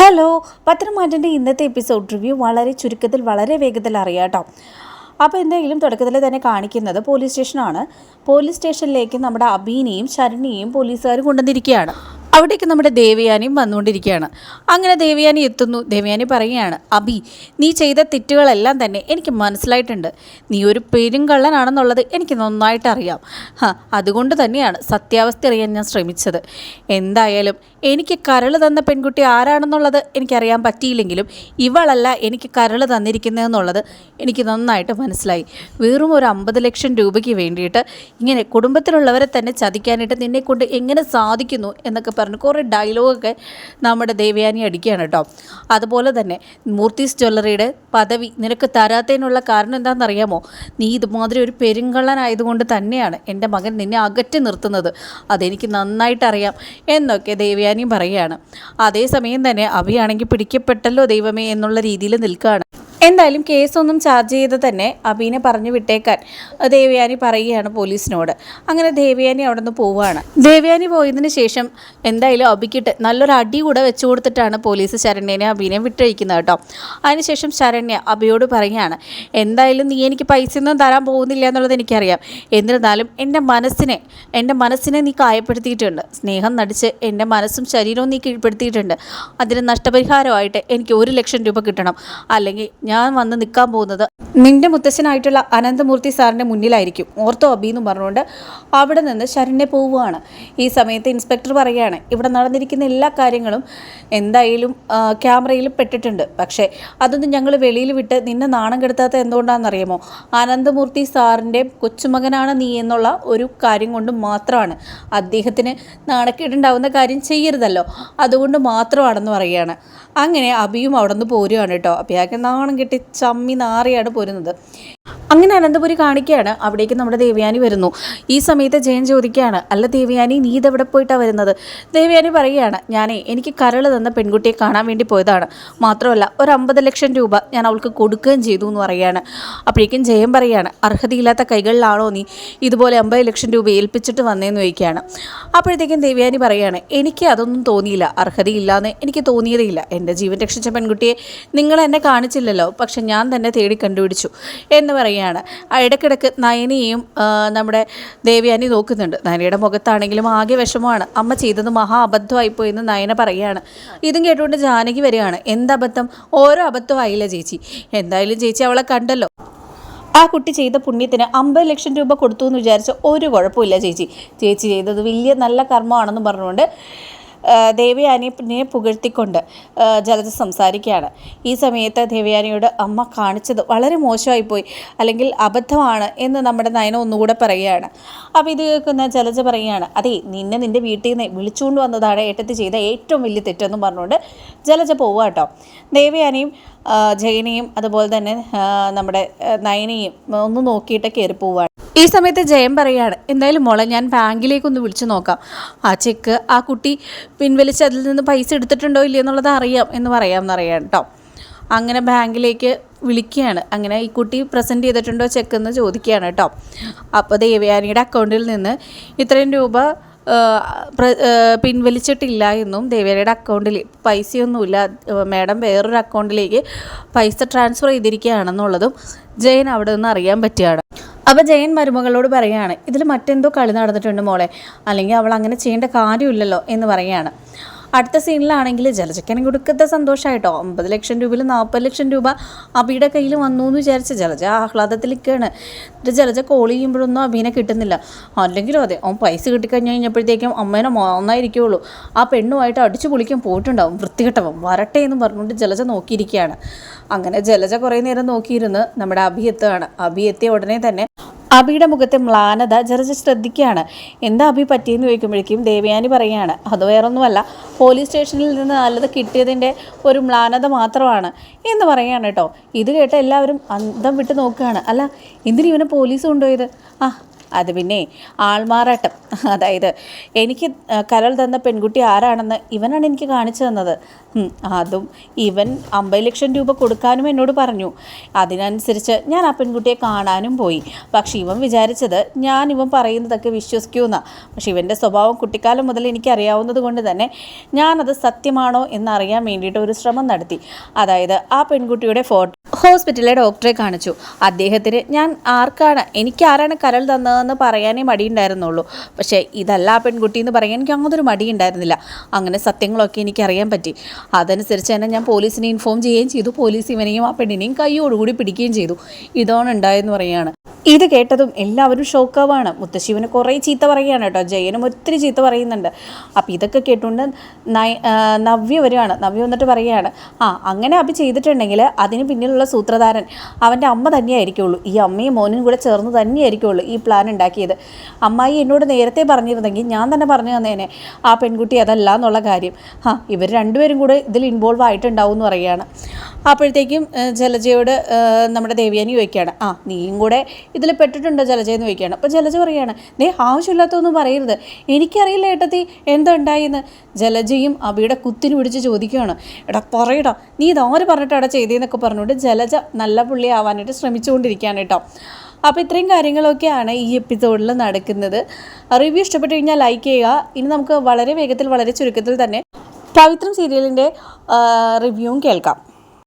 Hello പത്രമാറ്റന്റെ ഇന്നത്തെ episode review വളരെ ചുരുക്കത്തിൽ വളരെ വേഗത്തിൽ അറിയാട്ടോ അപ്പോൾ എന്തെങ്കിലും തുടക്കത്തിൽ തന്നെ കാണിക്കുന്നത് പോലീസ് സ്റ്റേഷനാണ്. പോലീസ് സ്റ്റേഷനിലേക്ക് നമ്മുടെ അബീനെയും ശരണിയെയും പോലീസുകാർ കൊണ്ടുവന്നിരിക്കുകയാണ്. അവിടേക്ക് നമ്മുടെ ദേവയാനിയും വന്നുകൊണ്ടിരിക്കുകയാണ്. അങ്ങനെ ദേവയാനി എത്തുന്നു. ദേവയാനി പറയുകയാണ് അബി നീ ചെയ്ത തെറ്റുകളെല്ലാം തന്നെ എനിക്ക് മനസ്സിലായിട്ടുണ്ട്. നീ ഒരു പെരുങ്കള്ളനാണെന്നുള്ളത് എനിക്ക് നന്നായിട്ട് അറിയാം. അതുകൊണ്ട് തന്നെയാണ് സത്യാവസ്ഥ അറിയാൻ ഞാൻ ശ്രമിച്ചത്. എന്തായാലും എനിക്ക് കരൾ തന്ന പെൺകുട്ടി ആരാണെന്നുള്ളത് എനിക്കറിയാൻ പറ്റിയില്ലെങ്കിലും ഇവളല്ല എനിക്ക് കരൾ തന്നിരിക്കുന്നതെന്നുള്ളത് എനിക്ക് നന്നായിട്ട് മനസ്സിലായി. വെറും ഒരു അമ്പത് ലക്ഷം രൂപയ്ക്ക് വേണ്ടിയിട്ട് ഇങ്ങനെ കുടുംബത്തിലുള്ളവരെ തന്നെ ചതിക്കാനായിട്ട് നിന്നെ കൊണ്ട് എങ്ങനെ സാധിക്കുന്നു എന്നൊക്കെ പറഞ്ഞ്. കുറേ ഡയലോഗൊക്കെ നമ്മുടെ ദേവയാനി അടിക്കുകയാണ് കേട്ടോ. അതുപോലെ തന്നെ മൂർത്തീസ് ജ്വല്ലറിയുടെ പദവി നിനക്ക് തരാത്തതിനുള്ള കാരണം എന്താണെന്നറിയാമോ? നീ ഇതുമാതിരി ഒരു പെരുങ്കള്ളനായതുകൊണ്ട് തന്നെയാണ് എന്റെ മകൻ നിന്നെ അകറ്റി നിർത്തുന്നത്. അതെനിക്ക് നന്നായിട്ടറിയാം എന്നൊക്കെ ദേവയാനിയും പറയുകയാണ്. അതേസമയം തന്നെ അഭിയാണെങ്കിൽ പിടിക്കപ്പെട്ടല്ലോ ദൈവമേ എന്നുള്ള രീതിയിൽ നിൽക്കുകയാണ്. എന്തായാലും കേസൊന്നും ചാർജ് ചെയ്ത് തന്നെ അബീനെ പറഞ്ഞു വിട്ടേക്കാൻ ദേവയാനി പറയുകയാണ് പോലീസിനോട്. അങ്ങനെ ദേവയാനി അവിടെ നിന്ന് പോവുകയാണ്. ദേവയാനി പോയതിന് ശേഷം എന്തായാലും അബിക്കിട്ട് നല്ലൊരു അടി കൂടെ വെച്ചു കൊടുത്തിട്ടാണ് പോലീസ് ശരണ്യനെ അബീനെ വിട്ടഴിക്കുന്നത് കേട്ടോ. അതിനുശേഷം ശരണ്യ അബിയോട് പറയുകയാണ് എന്തായാലും നീ എനിക്ക് പൈസ ഒന്നും തരാൻ പോകുന്നില്ല എന്നുള്ളത് എനിക്കറിയാം. എന്നിരുന്നാലും എന്റെ മനസ്സിനെ എന്റെ മനസ്സിനെ നീ കായപ്പെടുത്തിയിട്ടുണ്ട്. സ്നേഹം നടിച്ച് എന്റെ മനസ്സും ശരീരവും നീ കീഴ്പ്പെടുത്തിയിട്ടുണ്ട്. അതിന് നഷ്ടപരിഹാരമായിട്ട് എനിക്ക് ഒരു ലക്ഷം രൂപ കിട്ടണം. അല്ലെങ്കിൽ ഞാൻ വന്ന് നിൽക്കാൻ പോകുന്നത് നിന്റെ മുത്തശ്ശനായിട്ടുള്ള അനന്തമൂർത്തി സാറിന്റെ മുന്നിലായിരിക്കും. ഓർത്തോ അബി എന്ന് പറഞ്ഞുകൊണ്ട് അവിടെ നിന്ന് ശരണ്യ പോവുകയാണ്. ഈ സമയത്ത് ഇൻസ്പെക്ടർ പറയുകയാണ് ഇവിടെ നടന്നിരിക്കുന്ന എല്ലാ കാര്യങ്ങളും എന്തായാലും ക്യാമറയിൽ പെട്ടിട്ടുണ്ട്. പക്ഷേ അതൊന്നും ഞങ്ങൾ വെളിയിൽ വിട്ട് നിന്നെ നാണം കെടുത്താത്ത എന്തുകൊണ്ടാണെന്നറിയാമോ? അനന്തമൂർത്തി സാറിന്റെ കൊച്ചുമകനാണ് നീ എന്നുള്ള ഒരു കാര്യം കൊണ്ട് മാത്രമാണ്. അദ്ദേഹത്തിന് നാണക്കേടുണ്ടാവുന്ന കാര്യം ചെയ്യരുതല്ലോ. അതുകൊണ്ട് മാത്രമാണെന്ന് പറയുകയാണ്. അങ്ങനെ അബിയും അവിടെ നിന്ന് പോരുകയാണ് കേട്ടോ. അബിയാക്ക് നാണം കെട്ടി ചമ്മി നാറിയാണ് പോരുന്നത്. അങ്ങനെ അനന്തപുരി കാണിക്കുകയാണ് അവിടേക്ക് നമ്മുടെ ദേവയാനി വരുന്നു. ഈ സമയത്ത് ജയൻ ചോദിക്കുകയാണ് അല്ല ദേവയാനി നീ ഇതെവിടെ പോയിട്ടാണ് വരുന്നത്? ദേവയാനി പറയുകയാണ് ഞാനേ എനിക്ക് കരൾ തന്ന പെൺകുട്ടിയെ കാണാൻ വേണ്ടി പോയതാണ്. മാത്രമല്ല ഒരു അമ്പത് ലക്ഷം രൂപ ഞാൻ അവൾക്ക് കൊടുക്കുകയും ചെയ്തു എന്ന് പറയുകയാണ്. അപ്പോഴേക്കും ജയൻ പറയുകയാണ് അർഹതയില്ലാത്ത കൈകളിലാണോ നീ ഇതുപോലെ അമ്പത് ലക്ഷം രൂപ ഏൽപ്പിച്ചിട്ട് വന്നേന്ന് ചോദിക്കുകയാണ്. അപ്പോഴത്തേക്കും ദേവയാനി പറയുകയാണ് എനിക്ക് അതൊന്നും തോന്നിയില്ല. അർഹതയില്ലാന്ന് എനിക്ക് തോന്നിയതേയില്ല. എന്റെ ജീവൻ രക്ഷിച്ച പെൺകുട്ടിയെ നിങ്ങൾ എന്നെ കാണിച്ചില്ലല്ലോ. പക്ഷെ ഞാൻ തന്നെ തേടി കണ്ടുപിടിച്ചു. എന്ന് പറയുകയാണ്. ഇടയ്ക്കിടയ്ക്ക് നയനിയും നമ്മുടെ ദേവയാനി നോക്കുന്നുണ്ട്. നയനയുടെ മുഖത്താണെങ്കിലും ആകെ വിഷമമാണ്. അമ്മ ചെയ്തത് മഹാ അബദ്ധമായിപ്പോയി എന്ന് നയന പറയുകയാണ്. ഇതും കേട്ടുകൊണ്ട് ജാനകി വരികയാണ്. എന്തബദ്ധം ഓരോ അബദ്ധമായില്ല ചേച്ചി? എന്തായാലും ചേച്ചി അവളെ കണ്ടല്ലോ. ആ കുട്ടി ചെയ്ത പുണ്യത്തിന് അമ്പത് ലക്ഷം രൂപ കൊടുത്തു എന്ന് വിചാരിച്ച ഒരു കുഴപ്പമില്ല ചേച്ചി. ചേച്ചി ചെയ്തത് വലിയ നല്ല കർമ്മമാണെന്ന് പറഞ്ഞുകൊണ്ട് ദേവയാനിയെ പുകഴ്ത്തിക്കൊണ്ട് ജലജ സംസാരിക്കുകയാണ്. ഈ സമയത്ത് ദേവയാനിയോട് അമ്മ കാണിച്ചത് വളരെ മോശമായിപ്പോയി അല്ലെങ്കിൽ അബദ്ധമാണ് എന്ന് നമ്മുടെ നയന ഒന്നുകൂടെ പറയുകയാണ്. അപ്പോൾ ഇത് കേൾക്കുന്ന ജലജ പറയുകയാണ് അതെ നിന്നെ നിന്റെ വീട്ടിൽ നിന്ന് വിളിച്ചുകൊണ്ട് വന്നതാണ് ഏട്ടത്തി ചെയ്ത ഏറ്റവും വലിയ തെറ്റെന്നും പറഞ്ഞുകൊണ്ട് ജലജ പോവുക കേട്ടോ ദേവയാനിയും ജയനെയും അതുപോലെ തന്നെ നമ്മുടെ നയനയും ഒന്ന് നോക്കിയിട്ട് കയറി പോവുകയാണ് ഈ സമയത്ത് ജയൻ പറയാണ് എന്തായാലും മോളെ ഞാൻ ബാങ്കിലേക്കൊന്ന് വിളിച്ചു നോക്കാം. ആ ചെക്ക് ആ കുട്ടി പിൻവലിച്ച് അതിൽ നിന്ന് പൈസ എടുത്തിട്ടുണ്ടോ ഇല്ലയോ എന്നുള്ളത് അറിയാം എന്ന് പറയാമെന്ന് അറിയാം കേട്ടോ അങ്ങനെ ബാങ്കിലേക്ക് വിളിക്കുകയാണ്. അങ്ങനെ ഈ കുട്ടി പ്രസന്റ് ചെയ്തിട്ടുണ്ടോ ചെക്ക് എന്ന് ചോദിക്കുകയാണ് കേട്ടോ അപ്പോൾ ദേവയാനിയുടെ അക്കൗണ്ടിൽ നിന്ന് ഇത്രയും രൂപ പിൻവലിച്ചിട്ടില്ല എന്നും ദേവേരയുടെ അക്കൗണ്ടിൽ പൈസയൊന്നുമില്ല. മാഡം വേറൊരു അക്കൗണ്ടിലേക്ക് പൈസ ട്രാൻസ്ഫർ ചെയ്തിരിക്കുകയാണെന്നുള്ളതും ജയൻ അവിടെ നിന്ന് അറിയാൻ പറ്റുകയാണ്. അപ്പോൾ ജയൻ മരുമകളോട് പറയുകയാണ് ഇതിൽ മറ്റെന്തോ കളി നടന്നിട്ടുണ്ട് മോളെ. അല്ലെങ്കിൽ അവൾ അങ്ങനെ ചെയ്യേണ്ട കാര്യമില്ലല്ലോ എന്ന് പറയുകയാണ് അടുത്ത സീനിലാണെങ്കിൽ ജലജയ്ക്കാണെങ്കിൽ കൊടുക്കത്തെ സന്തോഷമായിട്ടോ അമ്പത് ലക്ഷം രൂപയിൽ നാൽപ്പത് ലക്ഷം രൂപ അബിയുടെ കയ്യിൽ വന്നു എന്ന് വിചാരിച്ച ജലജ ആഹ്ലാദത്തിൽ നിൽക്കുകയാണ് എന്നിട്ട് ജലജ കോൾ ചെയ്യുമ്പോഴൊന്നും അബീനെ കിട്ടുന്നില്ല. അല്ലെങ്കിലും അതെ അവൻ പൈസ കിട്ടിക്കഴിഞ്ഞ് കഴിഞ്ഞപ്പോഴത്തേക്കും അമ്മേനെ ഒന്നായിരിക്കുള്ളൂ ആ പെണ്ണുമായിട്ട് അടിച്ചു പൊളിക്കാൻ പോയിട്ടുണ്ടാവും വൃത്തികെട്ടവൻ. വരട്ടെ എന്ന് പറഞ്ഞുകൊണ്ട് ജലജ നോക്കിയിരിക്കുകയാണ്. അങ്ങനെ ജലജ കുറേ നേരം നോക്കിയിരുന്ന് നമ്മുടെ അബി എത്തുകയാണ് അബി എത്തിയ ഉടനെ തന്നെ അബിയുടെ മുഖത്തെ മ്ലാനത ജലജ ശ്രദ്ധിക്കുകയാണ്. എന്താ അബി പറ്റിയെന്ന് ചോദിക്കുമ്പോഴേക്കും ദേവയാനി പറയുകയാണ് അത് വേറൊന്നുമല്ല പോലീസ് സ്റ്റേഷനിൽ നിന്ന് നല്ലത് കിട്ടിയതിന്റെ ഒരു മ്ലാനത മാത്രമാണ് എന്ന് പറയുകയാണ് കേട്ടോ. ഇത് കേട്ട എല്ലാവരും അന്തം വിട്ട് നോക്കുകയാണ്. അല്ല എന്തിനു ഇവനെ പോലീസ് കൊണ്ടുപോയത്? ആ അത് പിന്നെ ആൾമാറാട്ടം. അതായത് എനിക്ക് കരൾ തന്ന പെൺകുട്ടി ആരാണെന്ന് ഇവനാണ് എനിക്ക് കാണിച്ചു തന്നത്. അതും ഇവൻ അമ്പത് ലക്ഷം രൂപ കൊടുക്കാനും എന്നോട് പറഞ്ഞു. അതിനനുസരിച്ച് ഞാൻ ആ പെൺകുട്ടിയെ കാണാനും പോയി. പക്ഷേ ഇവൻ വിചാരിച്ചത് ഞാൻ ഇവൻ പറയുന്നതൊക്കെ വിശ്വസിക്കുമെന്നാണ് പക്ഷേ ഇവന്റെ സ്വഭാവം കുട്ടിക്കാലം മുതൽ എനിക്കറിയാവുന്നത് കൊണ്ട് തന്നെ ഞാനത് സത്യമാണോ എന്നറിയാൻ വേണ്ടിയിട്ട് ഒരു ശ്രമം നടത്തി. അതായത് ആ പെൺകുട്ടിയുടെ ഫോട്ടോ ഹോസ്പിറ്റലിലെ ഡോക്ടറെ കാണിച്ചു. അദ്ദേഹത്തിന് ഞാൻ ആർക്കാണ് എനിക്ക് ആരാണ് കരൾ തന്നതെന്ന് പറയാനേ മടിയുണ്ടായിരുന്നുള്ളൂ. പക്ഷേ ഇതല്ല പെൺകുട്ടി എന്ന് പറയാൻ എനിക്ക് അങ്ങനൊരു മടിയുണ്ടായിരുന്നില്ല. അങ്ങനെ സത്യങ്ങളൊക്കെ എനിക്ക് അറിയാൻ പറ്റി. അതനുസരിച്ച് തന്നെ ഞാൻ പോലീസിനെ ഇൻഫോം ചെയ്യുകയും ചെയ്തു. പോലീസ് ഇവനെയും ആ പെണ്ണിനെയും കൈയോടുകൂടി പിടിക്കുകയും ചെയ്തു. ഇതാണ് ഉണ്ടായെന്ന് പറയുകയാണ്. ഇത് കേട്ടതും എല്ലാവരും ഷോക്കാവാണ്. മുത്തശ്ശിവന് കുറേ ചീത്ത പറയുകയാണ് കേട്ടോ. ജയനും ഒത്തിരി ചീത്ത പറയുന്നുണ്ട്. അപ്പോൾ ഇതൊക്കെ കേട്ടുകൊണ്ട് നവ്യ വരികയാണ്. നവ്യ വന്നിട്ട് പറയുകയാണ് ആ അങ്ങനെ അഭി ചെയ്തിട്ടുണ്ടെങ്കിൽ അതിന് പിന്നിലുള്ള സൂത്രധാരൻ അവന്റെ അമ്മ തന്നെയായിരിക്കുള്ളൂ. ഈ അമ്മയും മോനും കൂടെ ചേർന്ന് തന്നെയായിരിക്കുള്ളൂ ഈ പ്ലാൻ ഉണ്ടാക്കിയത്. അമ്മായി എന്നോട് നേരത്തെ പറഞ്ഞിരുന്നെങ്കിൽ ഞാൻ തന്നെ പറഞ്ഞു തന്നേനെ. ആ പെൺകുട്ടി അതല്ല എന്നുള്ള കാര്യം. ആ ഇവർ രണ്ടുപേരും കൂടെ ഇതിൽ ഇൻവോൾവ് ആയിട്ടുണ്ടാവും എന്ന് പറയുകയാണ്. അപ്പോഴത്തേക്കും ജലജയോട് നമ്മുടെ ദേവിയാനി ചോദിക്കുകയാണ് ആ നീയും കൂടെ ഇതിൽ പെട്ടിട്ടുണ്ടോ ജലജ എന്ന് ചോദിക്കുകയാണ്. അപ്പോൾ ജലജ പറയുകയാണ് ദേ ആവശ്യമില്ലാത്തതൊന്നും പറയരുത്. എനിക്കറിയില്ല ഏട്ടത്തി എന്താ ഉണ്ടായിന്ന്? ജലജയും അബിയുടെ കുത്തിന് പിടിച്ച് ചോദിക്കുകയാണ് എടാ പറയടാ നീ ഇതാര് പറഞ്ഞിട്ടാണ് ചെയ്തതെന്നൊക്കെ പറഞ്ഞുകൊണ്ട് ജലജ നല്ല പുള്ളി ആവാനായിട്ട് ശ്രമിച്ചുകൊണ്ടിരിക്കുകയാണ് കേട്ടോ. അപ്പോൾ ഇത്രയും കാര്യങ്ങളൊക്കെയാണ് ഈ എപ്പിസോഡിൽ നടക്കുന്നത്. റിവ്യൂ ഇഷ്ടപ്പെട്ട് കഴിഞ്ഞാൽ ലൈക്ക് ചെയ്യുക. ഇനി നമുക്ക് വളരെ വേഗത്തിൽ വളരെ ചുരുക്കത്തിൽ തന്നെ പവിത്രം സീരിയലിന്റെ റിവ്യൂവും കേൾക്കാം.